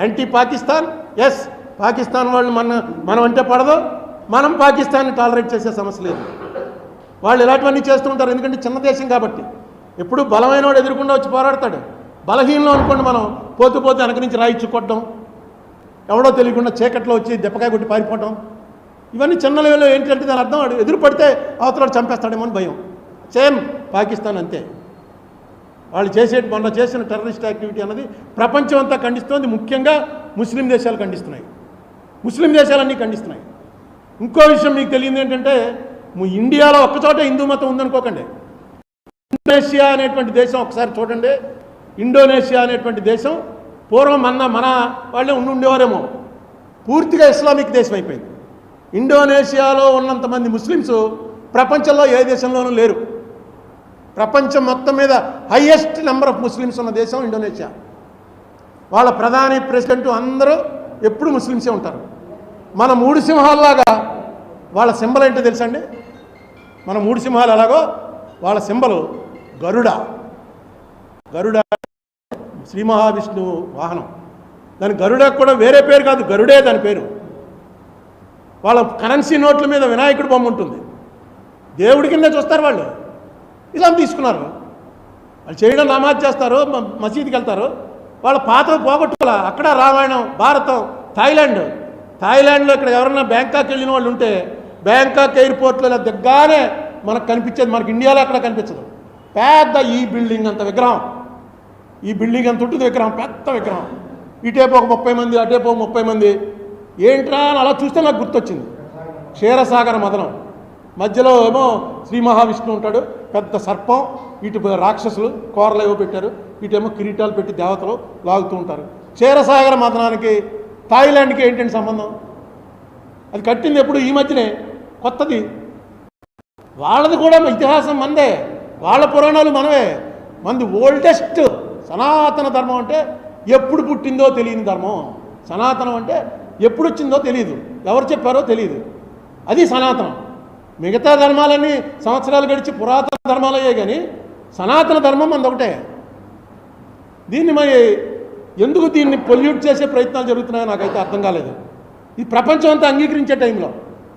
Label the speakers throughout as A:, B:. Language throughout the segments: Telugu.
A: యాంటీ పాకిస్తాన్? ఎస్ పాకిస్తాన్ వాళ్ళు మన మనం అంటే పడదు. మనం పాకిస్తాన్ని టాలరేట్ చేసే సమస్య లేదు. వాళ్ళు ఇలాంటివన్నీ చేస్తూ ఉంటారు. ఎందుకంటే చిన్న దేశం కాబట్టి. ఎప్పుడు బలమైన వాడు ఎదురుకుండా వచ్చి పోరాడతాడు. బలహీనలో అనుకోండి మనం పోతూ పోతే వెనక నుంచి రాయి కొట్టడం ఎవడో తెలియకుండా చీకట్లో వచ్చి దెప్పకాయ కొట్టి పారిపోవటం. ఇవన్నీ చిన్న లెవెల్లో ఏంటంటే దాని అర్థం ఎదురు పడితే అవతల చంపేస్తాడేమో అని భయం. సేమ్ పాకిస్తాన్ అంతే. వాళ్ళు చేసే మొన్న చేసిన టెర్రరిస్ట్ యాక్టివిటీ అన్నది ప్రపంచం అంతా ఖండిస్తోంది. ముఖ్యంగా ముస్లిం దేశాలు ఖండిస్తున్నాయి. ముస్లిం దేశాలన్నీ ఖండిస్తున్నాయి. ఇంకో విషయం మీకు తెలియదు ఏంటంటే ఇండియాలో ఒక్కచోట హిందూ మతం ఉందనుకోకండి. ఇండోనేషియా అనేటువంటి దేశం ఒకసారి చూడండి. ఇండోనేషియా అనేటువంటి దేశం పూర్వం మన మన వాళ్ళే ఉండి ఉండేవారేమో. పూర్తిగా ఇస్లామిక్ దేశం అయిపోయింది. ఇండోనేషియాలో ఉన్నంతమంది ముస్లిమ్స్ ప్రపంచంలో ఏ దేశంలోనూ లేరు. ప్రపంచం మొత్తం మీద హయ్యెస్ట్ నెంబర్ ఆఫ్ ముస్లిమ్స్ ఉన్న దేశం ఇండోనేషియా. వాళ్ళ ప్రధాని ప్రెసిడెంట్ అందరూ ఎప్పుడు ముస్లిమ్సే ఉంటారు. మన మూడు సింహాల్లాగా వాళ్ళ సింబల్ ఏంటో తెలుసా అండి మన మూడు సింహాలు ఎలాగో వాళ్ళ సింబలు గరుడ. గరుడ శ్రీ మహావిష్ణువు వాహనం. దాని గరుడ కూడా వేరే పేరు కాదు గరుడే దాని పేరు. వాళ్ళ కరెన్సీ నోట్ల మీద వినాయకుడు బొమ్మ ఉంటుంది. దేవుడి కింద చూస్తారు వాళ్ళు. ఇలా తీసుకున్నారు. వాళ్ళు చేయడం నమాజ్ చేస్తారు మ- మసీదుకి వెళ్తారు. వాళ్ళ పాత పోగొట్టుకోవాల? అక్కడ రామాయణం భారతం థాయిలాండ్. థాయిలాండ్లో ఇక్కడ ఎవరన్నా బ్యాంకాక్ వెళ్ళిన వాళ్ళు ఉంటే బ్యాంకాక్ ఎయిర్పోర్ట్లో దగ్గరనే మనకు కనిపించేది మనకి ఇండియాలో అక్కడ కనిపించదు. పెద్ద ఈ బిల్డింగ్ అంత విగ్రహం. ఈ బిల్డింగ్ అంత ఉంటుంది విగ్రహం పెద్ద విగ్రహం. ఇటేపు ఒక ముప్పై మంది అటేపు ఒక ముప్పై మంది. ఏంట్రా అని అలా చూస్తే నాకు గుర్తొచ్చింది. క్షీరసాగర మదనం. మధ్యలో ఏమో శ్రీ మహావిష్ణువు ఉంటాడు పెద్ద సర్పం ఇటు రాక్షసులు కోరలు ఏవో పెట్టారు ఇటేమో కిరీటాలు పెట్టి దేవతలు లాగుతూ ఉంటారు. క్షీరసాగర మతనానికి థాయిలాండ్కి ఏంటంటే సంబంధం? అది కట్టింది ఎప్పుడు? ఈ మధ్యనే. కొత్తది. వాళ్ళది కూడా ఇతిహాసం మందే. వాళ్ళ పురాణాలు మనవే. మంది ఓల్డెస్ట్ సనాతన ధర్మం అంటే ఎప్పుడు పుట్టిందో తెలియని ధర్మం. సనాతనం అంటే ఎప్పుడు వచ్చిందో తెలియదు. ఎవరు చెప్పారో తెలియదు. అది సనాతనం. మిగతా ధర్మాలన్నీ సంవత్సరాలు గడిచి పురాతన ధర్మాలు కానీ సనాతన ధర్మం మనది ఒకటే దీన్ని మరి ఎందుకు దీన్ని పొల్యూట్ చేసే ప్రయత్నాలు జరుగుతున్నాయో నాకైతే అర్థం కాలేదు. ఇది ప్రపంచం అంతా అంగీకరించే టైంలో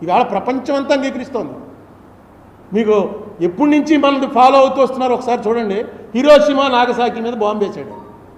A: ఇవాళ ప్రపంచం అంతా అంగీకరిస్తోంది. మీకు ఎప్పటి నుంచి మనది ఫాలో అవుతూ వస్తున్నారు ఒకసారి చూడండి. హీరోషిమా నాగసాకి మీద బాంబు వేసాడు